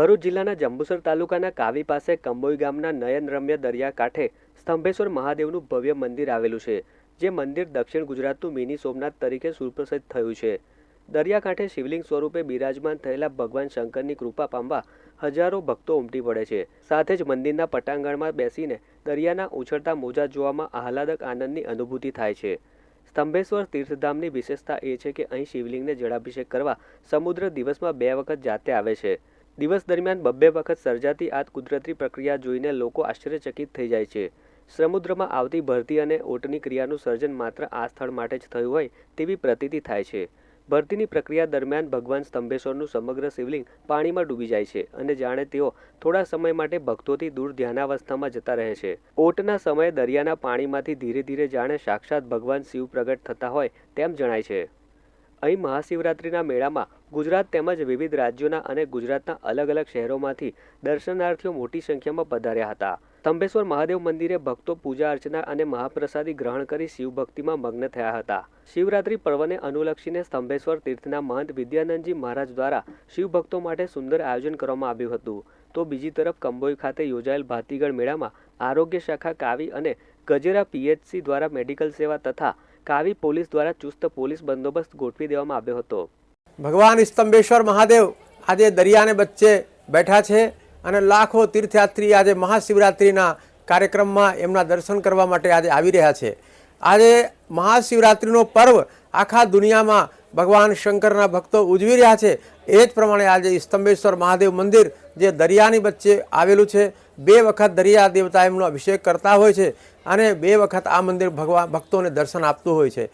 ભરૂચ જિલ્લાના જંબુસર તાલુકાના કાવી પાસે કંબોઈ ગામના નયનરમ્ય દરિયા કાંઠે સ્તંભેશ્વર મહાદેવનું ભવ્ય મંદિર આવેલું છે, જે મંદિર દક્ષિણ ગુજરાતનું મિની સોમનાથ તરીકે સુપ્રસિદ્ધ થયું છે. દરિયાકાંઠે શિવલિંગ સ્વરૂપે બિરાજમાન થયેલા ભગવાન શંકરની કૃપા પામવા હજારો ભક્તો ઉમટી પડે છે. સાથે જ મંદિરના પટાંગણમાં બેસીને દરિયાના ઉછળતા મોજા જોવામાં આહલાદક આનંદની અનુભૂતિ થાય છે. સ્તંભેશ્વર તીર્થધામની વિશેષતા એ છે કે અહીં શિવલિંગને જળાભિષેક કરવા સમુદ્ર દિવસમાં બે વખત જાતે આવે છે. દિવસ દરમિયાન બબ્બે વખત સર્જાતી આ કુદરતી પ્રક્રિયા જોઈને લોકો આશ્ચર્યચકિત થઈ જાય છે. સમુદ્રમાં આવતી ભરતી અને ઓટની ક્રિયાનું સર્જન માત્ર આ સ્થળ માટે જ થયું હોય તેવી પ્રતીતિ થાય છે. ભરતીની પ્રક્રિયા દરમિયાન ભગવાન સ્તંભેશ્વરનું સમગ્ર શિવલિંગ પાણીમાં ડૂબી જાય છે અને જાણે તેઓ થોડા સમય માટે ભક્તોથી દૂર ધ્યાનાવસ્થામાં જતા રહે છે. ઓટના સમયે દરિયાના પાણીમાંથી ધીરે ધીરે જાણે સાક્ષાત ભગવાન શિવ પ્રગટ થતા હોય તેમ જણાય છે. અહીં મહાશિવરાત્રિના મેળામાં ગુજરાત તેમજ વિવિધ રાજ્યોના અને ગુજરાતના અલગ અલગ શહેરોમાંથી દર્શનાર્થીઓ મોટી સંખ્યામાં પધાર્યા હતા. તંબેશ્વર મહાદેવ મંદિરે ભક્તો પૂજા અર્ચના અને મહાપ્રસાદી ગ્રહણ કરી શિવભક્તિમાં મગ્ન થયા હતા. શિવરાત્રિ પર્વને અનુલક્ષીને સ્તંભેશ્વર તીર્થના મહંત વિદ્યાનંદજી મહારાજ દ્વારા શિવભક્તો માટે સુંદર આયોજન કરવામાં આવ્યું હતું. તો બીજી તરફ કંબોઈ ખાતે યોજાયેલ ભાતીગળ મેળામાં આરોગ્ય શાખા કાવી અને ગજેરા પીએચસી દ્વારા મેડિકલ સેવા તથા કાવી પોલીસ દ્વારા ચુસ્ત પોલીસ બંદોબસ્ત ગોઠવી દેવામાં આવ્યો હતો. ભગવાન સ્તંભેશ્વર મહાદેવ આજે દરિયાને વચ્ચે બેઠા છે અને લાખો તીર્થયાત્રી આજે મહાશિવરાત્રિના કાર્યક્રમમાં એમના દર્શન કરવા માટે આજે આવી રહ્યા છે. આજે મહાશિવરાત્રિનો પર્વ આખા દુનિયામાં ભગવાન શંકરના ભક્તો ઉજવી રહ્યા છે. એ જ પ્રમાણે આજે સ્તંભેશ્વર મહાદેવ મંદિર જે દરિયાની વચ્ચે આવેલું છે, બે વખત દરિયા દેવતા એમનો અભિષેક કરતા હોય છે અને બે વખત આ મંદિર ભગવાન ભક્તોને દર્શન આપતું હોય છે.